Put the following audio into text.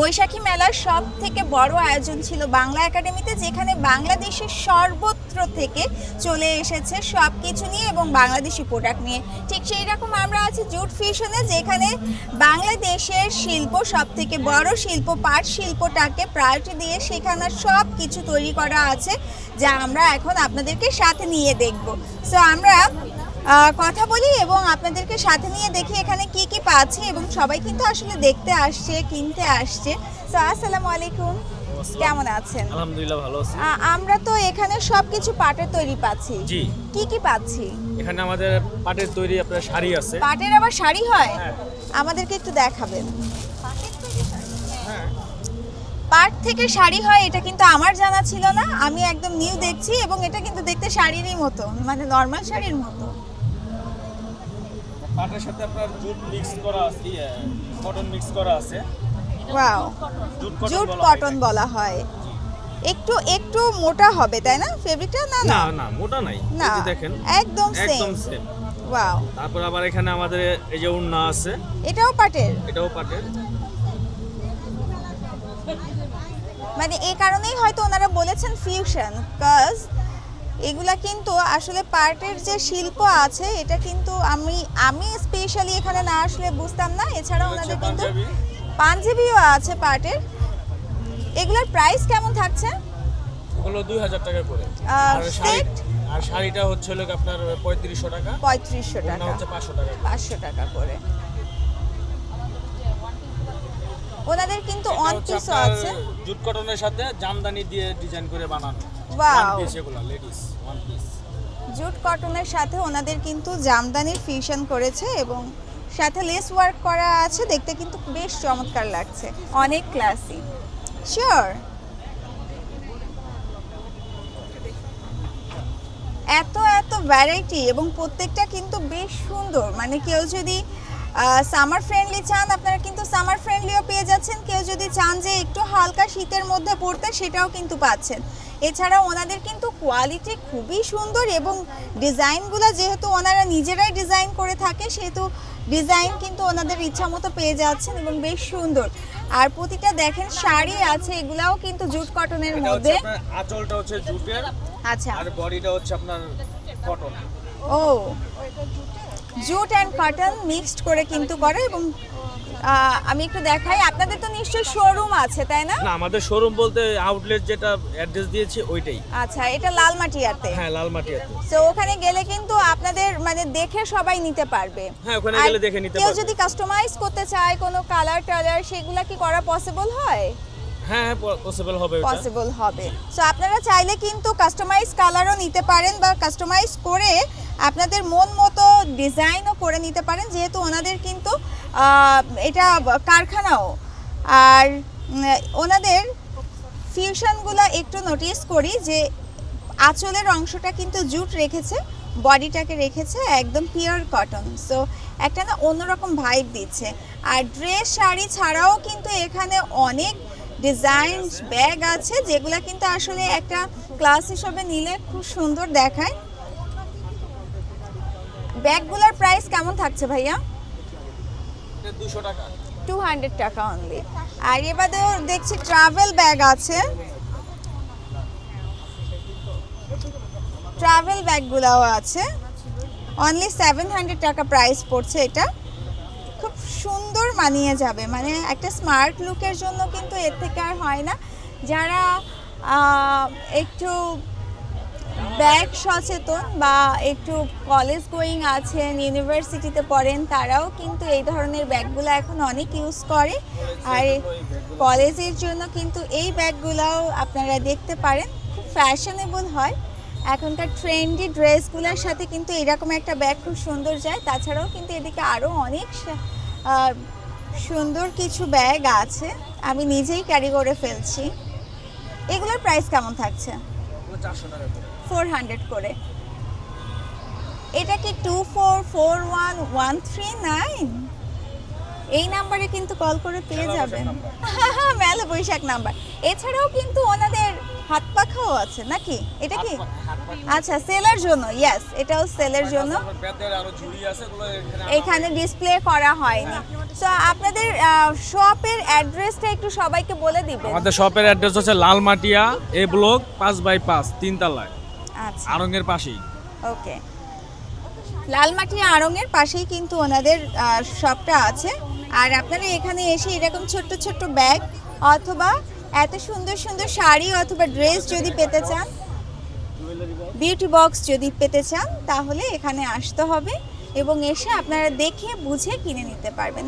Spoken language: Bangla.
বৈশাখী মেলার সব থেকে বড় আয়োজন ছিল বাংলা একাডেমিতে, যেখানে বাংলাদেশের সর্বত্র থেকে চলে এসেছে সব কিছু নিয়ে এবং বাংলাদেশি প্রোডাক্ট নিয়ে। ঠিক সেই রকম আমরা আছি জুট ফিউশনে যেখানে বাংলাদেশের শিল্প সব থেকে বড় শিল্প, পাট শিল্পটাকে প্রায়োরিটি দিয়ে সেখানে সব কিছু তৈরি করা আছে, যা আমরা এখন আপনাদেরকে সাথে নিয়ে দেখব। সো আমরা কথা বলি এবং আপনাদেরকে সাথে নিয়ে দেখি এখানে কি কি পাচ্ছি এবং সবাই কিন্তু আসলে দেখতে আসছে কিনতে আসছে। তো আসসালামু আলাইকুম। কেমন আছেন? আলহামদুলিল্লাহ ভালো আছি। আমরা তো এখানে সব কিছু পাটের তৈরি পাচ্ছি। জি। কি কি পাচ্ছি? এখানে আমাদের পাটের তৈরি আপনার শাড়ি আছে। পাটের আবার শাড়ি হয়? হ্যাঁ। আমাদেরকে একটু দেখাবেন। পাট থেকে শাড়ি হয় এটা কিন্তু আমার জানা ছিল না। আমি একদম নিউ দেখছি এবং এটা কিন্তু দেখতে শাড়িরই মতো মানে নর্মাল শাড়ির মতো। পাটের সাথে আপনার জুট মিক্স করা আছে কটন মিক্স করা আছে। ওয়াও জুট কটন বলা হয় একটু একটু মোটা হবে তাই না? ফেব্রিকটা না না। না মোটা নাই। না দেখেন একদম একদম সেম সেম ওয়াও তারপর আবার এখানে আমাদের এই যে উন্না আছে এটাও পাটের? এটাও পাটের। মানে এই কারণেই হয়তো ওনারা বলেছেন ফিউশন কাজ এগুলা কিন্তু আসলে পার্টের যে শিল্প আছে এটা কিন্তু আমি আমি স্পেশালি এখানে না আসলে বুঝতাম না। এছাড়া ওনাদের কিন্তু পাঞ্জাবিও আছে পার্টের এগুলোর প্রাইস কেমন থাকছে? ওগুলো দুই হাজার টাকা করে। আর শাড়ি আর শাড়িটা হচ্ছে হলো আপনার পঁয়ত্রিশশো টাকা। পঁয়ত্রিশশো উন্না টাকা। হচ্ছে পাঁচশো টাকা করে। পাঁচশো টাকা করে। ওনাদের কিন্তু অন পিসও আছে। জুট কটনের সাথে জামদানি দিয়ে ডিজাইন করে বানানো। লেডিস ওয়ান পিস জুট কটনের সাথে ওনাদের কিন্তু জামদানির ফিউশন করেছে এবং সাথে লেস ওয়ার্ক করা আছে দেখতে কিন্তু বেশ চমৎকার লাগছে। অনেক ক্লাসি শিওর এত এত ভ্যারাইটি এবং প্রত্যেকটা কিন্তু বেশ সুন্দর। মানে কেউ যদি সামার ফ্রেন্ডলি চান আপনারা কিন্তু সামার ফ্রেন্ডলিও পেয়ে যাচ্ছেন। কেউ যদি চান যে একটু হালকা শীতের মধ্যে পড়তে সেটাও কিন্তু পাচ্ছেন। এছাড়া ওনাদের কিন্তু কোয়ালিটি খুবই সুন্দর এবং ডিজাইনগুলো যেহেতু ওনারা নিজেরাই ডিজাইন করে থাকে সেহেতু ডিজাইন কিন্তু ওনাদের ইচ্ছা মতো পেয়ে যাচ্ছেন এবং বেশ সুন্দর। আর প্রতিটা দেখেন শাড়ি আছে এগুলাও কিন্তু জুট কটনের মধ্যে। আঁচলটা হচ্ছে জুটের আচ্ছা। আর বডিটা হচ্ছে আপনার কটন ও। জুট অ্যান্ড কটন মিক্সড করে কিন্তু করে এবং আমি একটু দেখাই। আপনাদের তো নিশ্চয়ই শোরুম আছে তাই না? না আমাদের শোরুম বলতে আউটলেট যেটা অ্যাড্রেস দিয়েছি ওইটাই। আচ্ছা এটা লালমাটিয়াতে? হ্যাঁ লালমাটিয়াতে। তো ওখানে গেলে কিন্তু আপনাদের মানে দেখে সবাই নিতে পারবে। হ্যাঁ, ওখানে গেলে দেখে নিতে পারবে। কেউ যদি কাস্টমাইজ করতে চায় কোনো কালার টালার সেগুলা কি করা পসিবল হয়? হ্যাঁ পসিবল হবে পসিবল হবে। সো আপনারা চাইলে কিন্তু কাস্টমাইজ কালারও নিতে পারেন বা কাস্টমাইজ করে আপনাদের মন মতো ডিজাইনও করে নিতে পারেন, যেহেতু ওনাদের কিন্তু এটা কারখানাও। আর ওনাদের ফিউশনগুলো একটু নোটিস করি যে আঁচলের অংশটা কিন্তু জুট রেখেছে, বডিটাকে রেখেছে, একদম পিওর কটন সো একটা না অন্যরকম ভাইব দিচ্ছে। আর ড্রেস শাড়ি ছাড়াও কিন্তু এখানে অনেক ডিজাইন ব্যাগ আছে যেগুলো কিন্তু আসলে একটা ক্লাস হিসেবে নিলে খুব সুন্দর দেখায়। ব্যাগগুলোর প্রাইস কেমন থাকছে ভাইয়া? দুশো টাকা। টু হান্ড্রেড টাকা অনলি আর এবারেও দেখছি ট্রাভেল ব্যাগ আছে। ট্রাভেল ব্যাগগুলোও আছে। অনলি সেভেন হান্ড্রেড টাকা প্রাইস পড়ছে এটা। খুব সুন্দর মানিয়ে যাবে। মানে একটা স্মার্ট লুকের জন্য কিন্তু এর থেকে আর হয় না। যারা একটু ব্যাগ সচেতন বা একটু কলেজ গোয়িং আছেন ইউনিভার্সিটিতে পড়েন, তারাও কিন্তু এই ধরনের ব্যাগগুলো এখন অনেক ইউজ করে। আর কলেজের জন্য কিন্তু এই ব্যাগগুলোও আপনারা দেখতে পারেন। খুব ফ্যাশনেবল হয়। এখনকার ট্রেন্ডি ড্রেসগুলোর সাথে কিন্তু এরকম একটা ব্যাগ খুব সুন্দর যায়। তাছাড়াও কিন্তু এদিকে আরও অনেক সুন্দর কিছু ব্যাগ আছে। আমি নিজেই ক্যারি করে ফেলছি। এগুলোর প্রাইস কেমন থাকছে? ফোর হান্ড্রেড করে। এটা কি two four four one one three nine এই নাম্বারে কিন্তু কল করে পেয়ে যাবেন। মেলা বৈশাখ নাম্বার এছাড়াও কিন্তু ওনাদের হাত পাখাও আছে নাকি? এটা কি? আচ্ছা সেলের জন্য ইয়েস এটাও সেলের জন্য। আছে ওগুলো এখানে ডিসপ্লে করা হয়নি। তো আপনাদের শপের অ্যাড্রেসটা একটু সবাইকে বলে দিবেন। আমাদের শপের অ্যাড্রেস হচ্ছে লালমাটিয়া এ ব্লক পাঁচ বাই পাঁচ তিনতলায়। আচ্ছা। আরঙ্গের পাশেই। ওকে লালমাটি আড়ংয়ের পাশেই কিন্তু ওনাদের শপটা আছে। আর আপনারা এখানে এসে এরকম ছোট্ট ছোট্ট ব্যাগ অথবা এত সুন্দর সুন্দর শাড়ি অথবা ড্রেস যদি পেতে চান বিউটি বক্স যদি পেতে চান, তাহলে এখানে আসতে হবে এবং এসে আপনারা দেখে বুঝে কিনে নিতে পারবেন।